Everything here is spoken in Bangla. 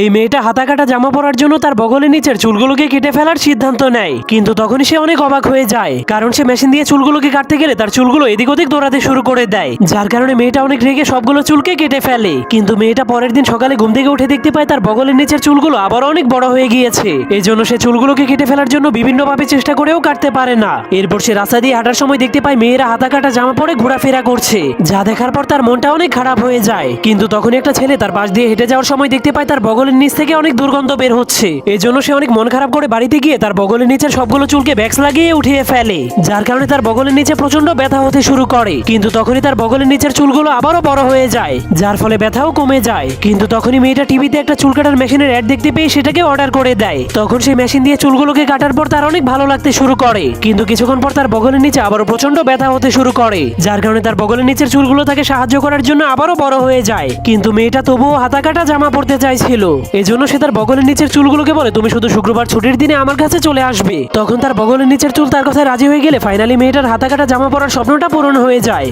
এই মেয়েটা হাতা কাটা জামা পরার জন্য তার বগলের নিচের চুলগুলোকে কেটে ফেলার সিদ্ধান্ত নেয়। কিন্তু তখনই সে অনেক অবাক হয়ে যায়, কারণ সে মেশিন দিয়ে চুলগুলোকে কাটতে গেলে তার চুলগুলো এদিক ওদিক দৌড়াতে শুরু করে দেয়, যার কারণে মেয়েটা অনেক রেগে সবগুলো চুলকে কেটে ফেলে। কিন্তু মেয়েটা পরের দিন সকালে ঘুম থেকে উঠে দেখতে পায় তার বগলের নিচের চুলগুলো আবার অনেক বড় হয়ে গিয়েছে। এই জন্য সে চুলগুলোকে কেটে ফেলার জন্য বিভিন্নভাবে চেষ্টা করেও কাটতে পারে না। এরপর সে রাস্তা দিয়ে হাঁটার সময় দেখতে পায় মেয়েরা হাতা কাটা জামা পরে ঘোরাফেরা করছে, যা দেখার পর তার মনটা অনেক খারাপ হয়ে যায়। কিন্তু তখন একটা ছেলে তার পাশ দিয়ে হেঁটে যাওয়ার সময় দেখতে পায় তার বগলের নিচ থেকে অনেক দুর্গন্ধ বের হচ্ছে। এই জন্য সে অনেক মন খারাপ করে বাড়িতে গিয়ে তার বগলের নিচের সবগুলো চুলকে ব্যাক্স লাগিয়ে উঠিয়ে ফেলে। যার কারণে তার বগলের নিচে প্রচণ্ড ব্যথা হতে শুরু করে। কিন্তু তখনই তার বগলের নিচের চুলগুলো আবারও বড় হয়ে যায়, যার ফলে ব্যথাও কমে যায়। কিন্তু তখনই মেয়েটা টিভিতে একটা চুল কাটার মেশিনের অ্যাড দেখতে পেয়ে সেটাকে অর্ডার করে দেয়। তখন সেই মেশিন দিয়ে চুলগুলোকে কাটার পর তার অনেক ভালো লাগতে শুরু করে। কিন্তু কিছুক্ষণ পর তার বগলের নিচে আবারও প্রচণ্ড ব্যথা হতে শুরু করে, যার কারণে তার বগলের নিচের চুলগুলো তাকে সাহায্য করার জন্য আবারও বড় হয়ে যায়। কিন্তু মেয়েটা তবুও হাতা কাটা জামা পরতে চাইছিল। এজন্য সে তার বগলের নিচের চুলগুলোকে বলে, তুমি শুধু শুক্রবার ছুটির দিনে আমার কাছে চলে আসবে। তখন তার বগলের নিচের চুল তার কথায় রাজি হয়ে গেলে ফাইনালি মেয়েটার হাতা কাটা জামা পরার স্বপ্নটা পূরণ হয়ে যায়।